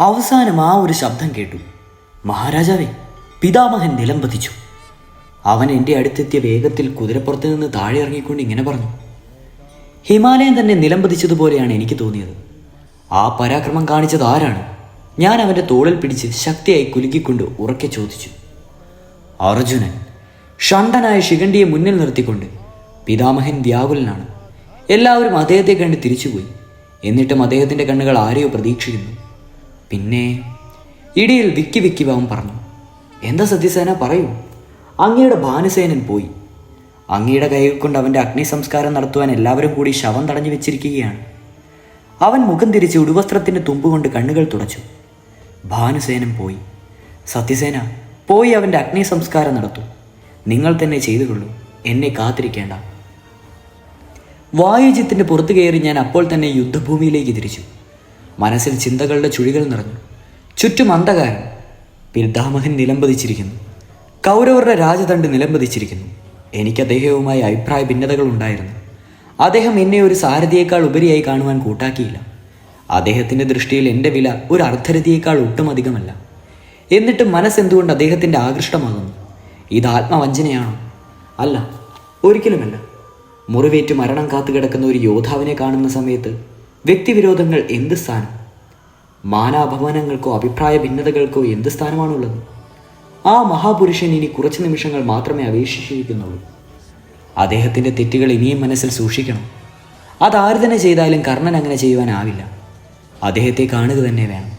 അവസാനം ആ ഒരു ശബ്ദം കേട്ടു. മഹാരാജാവേ പിതാമഹൻ നിലംപതിച്ചു അവൻ എന്റെ അടുത്തെത്തിയ വേഗത്തിൽ കുതിരപ്പുറത്ത് നിന്ന് താഴെ ഇറങ്ങിക്കൊണ്ട് ഇങ്ങനെ പറഞ്ഞു. ഹിമാലയം തന്നെ നിലംപതിച്ചതുപോലെയാണ് എനിക്ക് തോന്നിയത്. ആ പരാക്രമം കാണിച്ചത് ആരാണ്? ഞാൻ അവന്റെ തോളിൽ പിടിച്ച് ശക്തിയായി കുലുക്കിക്കൊണ്ട് ഉറക്കെ ചോദിച്ചു. അർജുനൻ ഷണ്ടനായ ശിഖണ്ഡിയെ മുന്നിൽ നിർത്തിക്കൊണ്ട് പിതാമഹൻ വ്യാകുലനാണ്. എല്ലാവരും അദ്ദേഹത്തെ കണ്ട് തിരിച്ചുപോയി. എന്നിട്ടും അദ്ദേഹത്തിന്റെ കണ്ണുകൾ ആരെയോ പ്രതീക്ഷിക്കുന്നു. പിന്നെ ഇടിയിൽ വിക്കി വിക്കി വാവൻ പറഞ്ഞു എന്താ സത്യസേന പറയൂ. അങ്ങയുടെ ഭാനുസേനൻ പോയി. അങ്ങയുടെ കൈകൾ കൊണ്ട് അവന്റെ അഗ്നി സംസ്കാരം നടത്തുവാൻ എല്ലാവരും കൂടി ശവം തടഞ്ഞു വെച്ചിരിക്കുകയാണ്. അവൻ മുഖം തിരിച്ച് ഉടുവസ്ത്രത്തിന്റെ തുമ്പ് കൊണ്ട് കണ്ണുകൾ തുടച്ചു. ഭാനുസേനൻ പോയി. സത്യസേന പോയി അവന്റെ അഗ്നി സംസ്കാരം നടത്തൂ. നിങ്ങൾ തന്നെ ചെയ്തുകൊള്ളൂ. എന്നെ കാത്തിരിക്കേണ്ട. വായുജിത്തിന്റെ പുറത്തു കയറി ഞാൻ അപ്പോൾ തന്നെ യുദ്ധഭൂമിയിലേക്ക് തിരിച്ചു. മനസ്സിൽ ചിന്തകളുടെ ചുഴികൾ നിറഞ്ഞു. ചുറ്റും അന്ധകാരം. പിതാമഹൻ നിലംപതിച്ചിരിക്കുന്നു. കൗരവരുടെ രാജദണ്ഡ് നിലംപതിച്ചിരിക്കുന്നു. എനിക്ക് അദ്ദേഹവുമായി അഭിപ്രായ ഭിന്നതകൾ ഉണ്ടായിരുന്നു. അദ്ദേഹം എന്നെ ഒരു സാരഥിയേക്കാൾ ഉപരിയായി കാണുവാൻ കൂട്ടാക്കിയില്ല. അദ്ദേഹത്തിന്റെ ദൃഷ്ടിയിൽ എന്റെ വില ഒരു അർദ്ധരഥിയേക്കാൾ ഒട്ടും അധികമല്ല എന്നിട്ടും മനസ്സെന്തുകൊണ്ട് അദ്ദേഹത്തിന്റെ ആകൃഷ്ടമാകുന്നു? ഇത് ആത്മവഞ്ചനയാണോ? അല്ല ഒരിക്കലുമല്ല. മുറിവേറ്റ് മരണം കാത്തു കിടക്കുന്ന ഒരു യോദ്ധാവിനെ കാണുന്ന സമയത്ത് വ്യക്തിവിരോധങ്ങൾ എന്ത് സ്ഥാനം? മാനാപമാനങ്ങൾക്കോ അഭിപ്രായ ഭിന്നതകൾക്കോ എന്ത് സ്ഥാനമാണുള്ളത്? ആ മഹാപുരുഷൻ ഇനി കുറച്ച് നിമിഷങ്ങൾ മാത്രമേ അപേക്ഷിച്ചിരിക്കുന്നുള്ളൂ. അദ്ദേഹത്തിന്റെ തെറ്റുകൾ ഇനിയും മനസ്സിൽ സൂക്ഷിക്കണം. അതാര് തന്നെ ചെയ്താലും കർണൻ അങ്ങനെ ചെയ്യുവാനാവില്ല. അദ്ദേഹത്തെ കാണുക തന്നെ വേണം.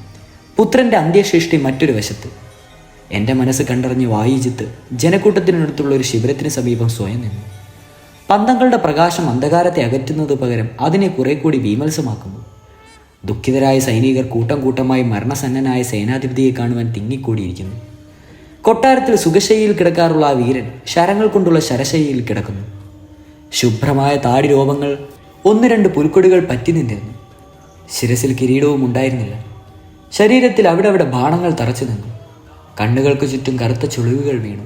പുത്രന്റെ അന്ത്യശേഷ്ടി മറ്റൊരു വശത്ത്. എന്റെ മനസ്സ് കണ്ടറിഞ്ഞ് വായിജിത്ത് ജനക്കൂട്ടത്തിനടുത്തുള്ള ഒരു ശിബിരത്തിന് സമീപം സ്വയം നിന്നു. പന്തങ്ങളുടെ പ്രകാശം അന്ധകാരത്തെ അകറ്റുന്നത് പകരം അതിനെ കുറെ കൂടി വീമത്സമാക്കുന്നു ദുഃഖിതരായ സൈനികർ കൂട്ടം കൂട്ടമായി മരണസന്നനായ സേനാധിപതിയെ കാണുവാൻ തിങ്ങിക്കൂടിയിരിക്കുന്നു. കൊട്ടാരത്തിൽ സുഖശൈലിയിൽ കിടക്കാറുള്ള ആ വീരൻ ശരങ്ങൾ കൊണ്ടുള്ള ശരശൈലിയിൽ കിടക്കുന്നു. ശുഭ്രമായ താടി രോമങ്ങൾ ഒന്ന് രണ്ട് പുൽക്കൊടികൾ പറ്റി നിന്നിരുന്നു. ശിരസിൽ കിരീടവും ഉണ്ടായിരുന്നില്ല. ശരീരത്തിൽ അവിടെ അവിടെ ബാണങ്ങൾ തറച്ചു നിന്നു. കണ്ണുകൾക്ക് ചുറ്റും കറുത്ത ചുളിവുകൾ വീണു.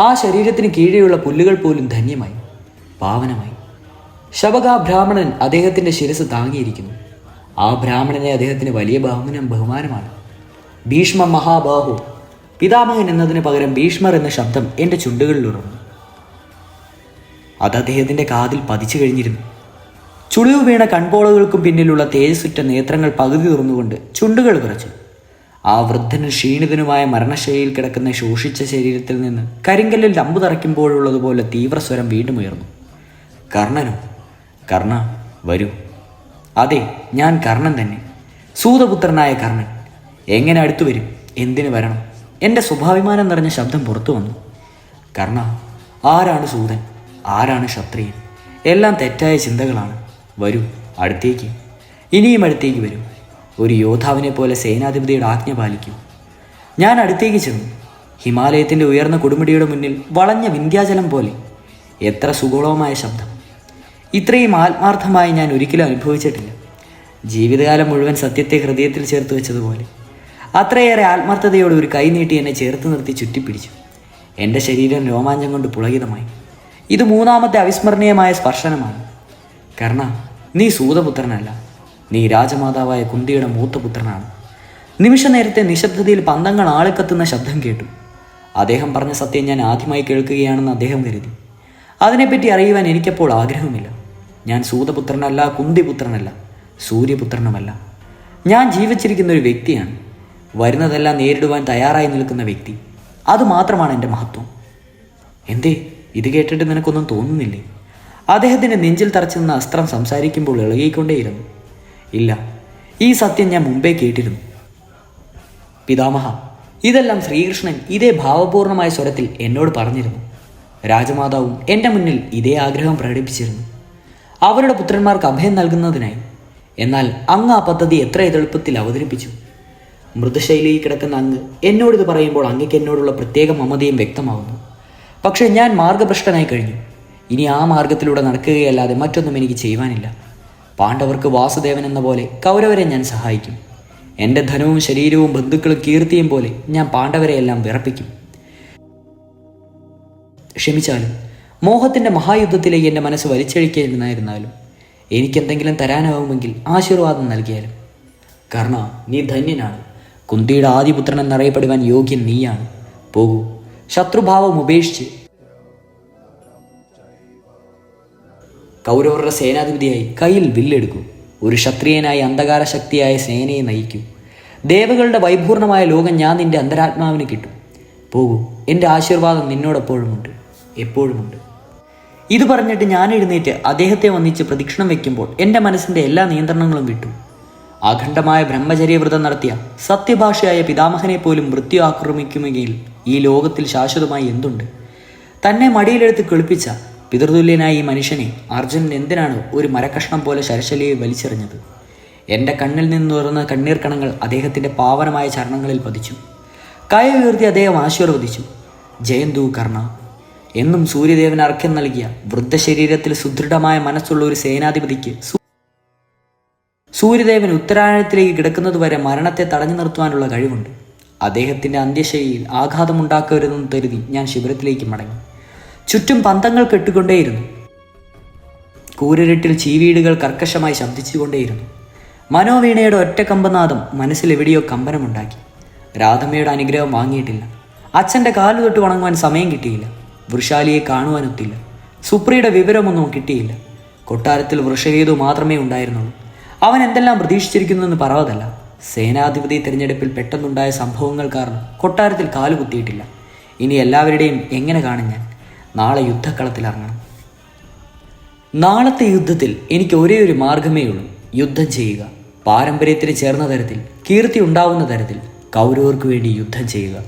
ആ ശരീരത്തിന് കീഴെയുള്ള പുല്ലുകൾ പോലും ധന്യമായി. പാവനമായി. ശബക ബ്രാഹ്മണൻ അദ്ദേഹത്തിന്റെ ശിരസ് താങ്ങിയിരിക്കുന്നു. ആ ബ്രാഹ്മണനെ അദ്ദേഹത്തിന് വലിയ ബഹുമാനം ബഹുമാനമാണ്. ഭീഷ്മ മഹാബാഹു പിതാമഹൻ എന്നതിന് പകരം ഭീഷ്മർ എന്ന ശബ്ദം എന്റെ ചുണ്ടുകളിൽ ഉറന്നു. അത് അദ്ദേഹത്തിന്റെ കാതിൽ പതിച്ചു കഴിഞ്ഞിരുന്നു. ചുളിവ് വീണ കൺപോളകൾക്കും പിന്നിലുള്ള തേജസ്സുറ്റ നേത്രങ്ങൾ പകുതി തുറന്നുകൊണ്ട് ചുണ്ടുകൾ കുറച്ചു. ആ വൃദ്ധനും ക്ഷീണിതനുമായ മരണശൈലിയിൽ കിടക്കുന്ന ശോഷിച്ച ശരീരത്തിൽ നിന്ന് കരിങ്കല്ലിൽ അമ്പു തറയ്ക്കുമ്പോഴുള്ളതുപോലെ തീവ്രസ്വരം വീണ്ടും ഉയർന്നു. കർണനോ. കർണ വരൂ. അതെ ഞാൻ കർണൻ തന്നെ. സൂതപുത്രനായ കർണൻ. എങ്ങനെ അടുത്തു വരും? എന്തിനു വരണം? എന്റെ സ്വഭാവിമാനം നിറഞ്ഞ ശബ്ദം പുറത്തു വന്നു. കർണ ആരാണ് സൂതൻ? ആരാണ് ക്ഷത്രിയൻ? എല്ലാം തെറ്റായ ചിന്തകളാണ്. വരൂ അടുത്തേക്ക്. ഇനിയും അടുത്തേക്ക് വരൂ. ഒരു യോദ്ധാവിനെ പോലെ സേനാധിപതിയുടെ ആജ്ഞ പാലിക്കൂ. ഞാൻ അടുത്തേക്ക് ചെന്നു. ഹിമാലയത്തിന്റെ ഉയർന്ന കൊടുമുടിയുടെ മുന്നിൽ വളഞ്ഞ വിന്ധ്യാചലം പോലെ. എത്ര സുഗോളവുമായ ശബ്ദം. ഇത്രയും ആത്മാർത്ഥമായി ഞാൻ ഒരിക്കലും അനുഭവിച്ചിട്ടില്ല. ജീവിതകാലം മുഴുവൻ സത്യത്തെ ഹൃദയത്തിൽ ചേർത്ത് വെച്ചതുപോലെ. അത്രയേറെ ആത്മാർത്ഥതയോടെ ഒരു കൈനീട്ടി എന്നെ ചേർത്ത് നിർത്തി ചുറ്റിപ്പിടിച്ചു. എന്റെ ശരീരം രോമാഞ്ചം കൊണ്ട് പുളകിതമായി. ഇത് മൂന്നാമത്തെ അവിസ്മരണീയമായ സ്പർശനമാണ്. കർണ നീ സൂതപുത്രനല്ല. നീ രാജമാതാവായ കുന്തിയുടെ മൂത്തപുത്രനാണ് നിമിഷ നേരത്തെ നിശബ്ദതയിൽ പന്തങ്ങൾ ആളിക്കത്തുന്ന ശബ്ദം കേട്ടു. അദ്ദേഹം പറഞ്ഞ സത്യം ഞാൻ ആദ്യമായി കേൾക്കുകയാണെന്ന് അദ്ദേഹം കരുതി. അതിനെപ്പറ്റി അറിയുവാൻ എനിക്കപ്പോൾ ആഗ്രഹമില്ല. ഞാൻ സൂതപുത്രനല്ല കുന്തിപുത്രനല്ല സൂര്യപുത്രനുമല്ല. ഞാൻ ജീവിച്ചിരിക്കുന്ന ഒരു വ്യക്തിയാണ്. വരുന്നതെല്ലാം നേരിടുവാൻ തയ്യാറായി നിൽക്കുന്ന വ്യക്തി. അതുമാത്രമാണ് എന്റെ മഹത്വം. എന്തേ? ഇത് കേട്ടിട്ട് നിനക്കൊന്നും തോന്നുന്നില്ലേ? അദ്ദേഹത്തിന്റെ നെഞ്ചിൽ തറച്ചു അസ്ത്രം സംസാരിക്കുമ്പോൾ ഇളകിക്കൊണ്ടേയിരുന്നു. ഇല്ല ഈ സത്യം ഞാൻ മുമ്പേ കേട്ടിരുന്നു. പിതാമഹ ഇതെല്ലാം ശ്രീകൃഷ്ണൻ ഇതേ ഭാവപൂർണമായ സ്വരത്തിൽ എന്നോട് പറഞ്ഞിരുന്നു. രാജമാതാവും എന്റെ മുന്നിൽ ഇതേ ആഗ്രഹം പ്രകടിപ്പിച്ചിരുന്നു. അവരുടെ പുത്രന്മാർക്ക് അഭയം നൽകുന്നതിനായി. എന്നാൽ അങ്ങ് ആ പദ്ധതി എത്ര എളുപ്പത്തിൽ അവതരിപ്പിച്ചു. മൃദുശൈലിയിൽ കിടക്കുന്ന അങ്ങ് എന്നോട് എന്നോടിത് പറയുമ്പോൾ അങ്ങയ്ക്ക് എന്നോടുള്ള പ്രത്യേക മമതയും വ്യക്തമാവുന്നു. പക്ഷേ ഞാൻ മാർഗഭ്രഷ്ടനായി കഴിഞ്ഞു. ഇനി ആ മാർഗത്തിലൂടെ നടക്കുകയല്ലാതെ മറ്റൊന്നും എനിക്ക് ചെയ്യുവാനില്ല. പാണ്ഡവർക്ക് വാസുദേവൻ എന്ന പോലെ കൗരവരെ ഞാൻ സഹായിക്കും. എന്റെ ധനവും ശരീരവും ബന്ധുക്കളും കീർത്തിയും പോലെ ഞാൻ പാണ്ഡവരെയെല്ലാം വിറപ്പിക്കും. ക്ഷമിച്ചാലും മോഹത്തിന്റെ മഹായുദ്ധത്തിലേക്ക് എന്റെ മനസ്സ് വലിച്ചഴിക്കാതിരുന്നായിരുന്നാലും എനിക്കെന്തെങ്കിലും തരാനാവുമെങ്കിൽ ആശീർവാദം നൽകിയാലും. കർണ നീ ധന്യനാണ്. കുന്തിയുടെ ആദിപുത്രൻ എന്നറിയപ്പെടുവാൻ യോഗ്യൻ നീയാണ്. പോകൂ. ശത്രുഭാവം ഉപേക്ഷിച്ച് കൗരവരുടെ സേനാധിപതിയായി കയ്യിൽ വില്ലെടുക്കൂ. ഒരു ക്ഷത്രിയനായി അന്ധകാര ശക്തിയായ സേനയെ നയിക്കൂ. ദേവകളുടെ വൈപൂർണമായ ലോകം ഞാൻ നിന്റെ അന്തരാത്മാവിന് കിട്ടും. പോകൂ. എന്റെ ആശീർവാദം നിന്നോടെപ്പോഴുമുണ്ട്. എപ്പോഴുമുണ്ട്. ഇത് പറഞ്ഞിട്ട് ഞാൻ എഴുന്നേറ്റ് അദ്ദേഹത്തെ വന്നിച്ച് പ്രദക്ഷിണം വെക്കുമ്പോൾ എന്റെ മനസ്സിന്റെ എല്ലാ നിയന്ത്രണങ്ങളും വിട്ടു. അഖണ്ഡമായ ബ്രഹ്മചര്യവ്രതം നടത്തിയ സത്യഭാഷയായ പിതാമഹനെ പോലും മൃത്യു ആക്രമിക്കുമെങ്കിൽ ഈ ലോകത്തിൽ ശാശ്വതമായി എന്തുണ്ട്? തന്നെ മടിയിലെടുത്ത് കിളിപ്പിച്ച പിതൃതുല്യനായ ഈ മനുഷ്യനെ അർജുനൻ എന്തിനാണ് ഒരു മരക്കഷ്ണം പോലെ ശരശലിയെ വലിച്ചെറിഞ്ഞത്? എന്റെ കണ്ണിൽ നിന്ന് തുറന്ന കണ്ണീർ കണങ്ങൾ അദ്ദേഹത്തിന്റെ പാവനമായ ചരണങ്ങളിൽ പതിച്ചു. കയ ഉയർത്തി അദ്ദേഹം ആശീർവദിച്ചു. ജയന്തു കർണ. എന്നും സൂര്യദേവൻ അർഘ്യം നൽകിയ വൃദ്ധശരീരത്തിൽ സുദൃഢമായ മനസ്സുള്ള ഒരു സേനാധിപതിക്ക് സൂര്യദേവൻ ഉത്തരായണത്തിലേക്ക് കിടക്കുന്നതുവരെ മരണത്തെ തടഞ്ഞു നിർത്തുവാനുള്ള കഴിവുണ്ട്. അദ്ദേഹത്തിന്റെ അന്ത്യശൈലിയിൽ ആഘാതമുണ്ടാക്കരുതെന്ന് കരുതി ഞാൻ ശിബിരത്തിലേക്ക് മടങ്ങി. ചുറ്റും പന്തങ്ങൾ കെട്ടുകൊണ്ടേയിരുന്നു കൂരിരുട്ടിൽ ചീവീടുകൾ കർക്കശമായി ശബ്ദിച്ചുകൊണ്ടേയിരുന്നു. മനോവീണയുടെ ഒറ്റ കമ്പനാദം മനസ്സിൽ എവിടെയോ കമ്പനമുണ്ടാക്കി. രാധമ്മയുടെ അനുഗ്രഹം വാങ്ങിയിട്ടില്ല. അച്ഛന്റെ കാലു തൊട്ട് വണങ്ങുവാൻ സമയം കിട്ടിയില്ല. വൃഷാലിയെ കാണുവാനൊത്തില്ല. സുപ്രിയുടെ വിവരമൊന്നും കിട്ടിയില്ല. കൊട്ടാരത്തിൽ വൃഷഹേതു മാത്രമേ ഉണ്ടായിരുന്നുള്ളൂ. അവൻ എന്തെല്ലാം പ്രതീക്ഷിച്ചിരിക്കുന്നുവെന്ന് പറവതല്ല. സേനാധിപതി തിരഞ്ഞെടുപ്പിൽ പെട്ടെന്നുണ്ടായ സംഭവങ്ങൾ കാരണം കൊട്ടാരത്തിൽ കാലുകുത്തിയിട്ടില്ല ഇനി എല്ലാവരുടെയും എങ്ങനെ കാണും ഞാൻ? നാളെ യുദ്ധക്കളത്തിലിറങ്ങണം നാളത്തെ യുദ്ധത്തിൽ എനിക്ക് ഒരേ ഒരു മാർഗമേ ഉള്ളൂ. യുദ്ധം ചെയ്യുക. പാരമ്പര്യത്തിന് ചേർന്ന തരത്തിൽ കീർത്തി ഉണ്ടാവുന്ന തരത്തിൽ കൗരവർക്ക് വേണ്ടി യുദ്ധം ചെയ്യുക.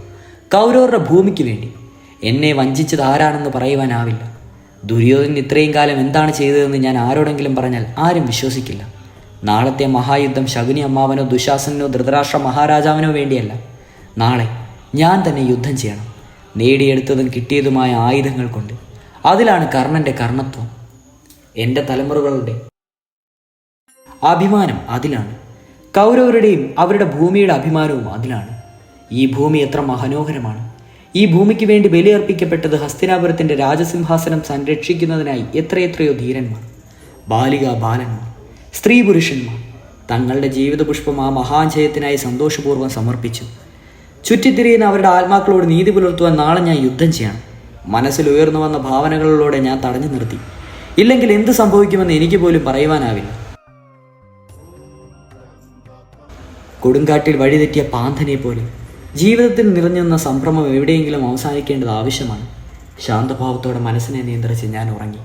കൗരവരുടെ ഭൂമിക്ക് വേണ്ടി. എന്നെ വഞ്ചിച്ചത് ആരാണെന്ന് പറയുവാനാവില്ല. ദുര്യോധനൻ ഇത്രയും കാലം എന്താണ് ചെയ്തതെന്ന് ഞാൻ ആരോടെങ്കിലും പറഞ്ഞാൽ ആരും വിശ്വസിക്കില്ല. നാളത്തെ മഹായുദ്ധം ശകുനി അമ്മാവനോ ദുശാസനോ ധൃതരാഷ്ട്ര മഹാരാജാവിനോ വേണ്ടിയല്ല. നാളെ ഞാൻ തന്നെ യുദ്ധം ചെയ്യണം. നേടിയെടുത്തതും കിട്ടിയതുമായ ആയുധങ്ങൾ കൊണ്ട്. അതിലാണ് കർണന്റെ കർണത്വം. എന്റെ തലമുറകളുടെ അഭിമാനം അതിലാണ്. കൗരവരുടെയും അവരുടെ ഭൂമിയുടെ അഭിമാനവും അതിലാണ്. ഈ ഭൂമി എത്ര മനോഹരമാണ്. ഈ ഭൂമിക്ക് വേണ്ടി ബലിയർപ്പിക്കപ്പെട്ടത് ഹസ്തിനാപുരത്തിന്റെ രാജസിംഹാസനം സംരക്ഷിക്കുന്നതിനായി എത്രയെത്രയോ ധീരന്മാർ ബാലിക ബാലന്മാർ സ്ത്രീ പുരുഷന്മാർ തങ്ങളുടെ ജീവിതപുഷ്പം ആ മഹാജയത്തിനായി സന്തോഷപൂർവം സമർപ്പിച്ചു. ചുറ്റിത്തിരിയുന്ന അവരുടെ ആത്മാക്കളോട് നീതി പുലർത്തുവാൻ നാളെ ഞാൻ യുദ്ധം ചെയ്യണം. മനസ്സിൽ ഉയർന്നു വന്ന ഭാവനകളിലൂടെ ഞാൻ തടഞ്ഞു നിർത്തി. ഇല്ലെങ്കിൽ എന്ത് സംഭവിക്കുമെന്ന് എനിക്ക് പോലും പറയുവാനാവില്ല. കൊടുങ്കാട്ടിൽ വഴിതെറ്റിയ പാന്തനെ പോലെ ജീവിതത്തിൽ നിറഞ്ഞുനിന്ന സംഭ്രമം എവിടെയെങ്കിലും അവസാനിക്കേണ്ടത് ആവശ്യമാണ്. ശാന്തഭാവത്തോടെ മനസ്സിനെ നിയന്ത്രിച്ച് ഞാൻ ഉറങ്ങി.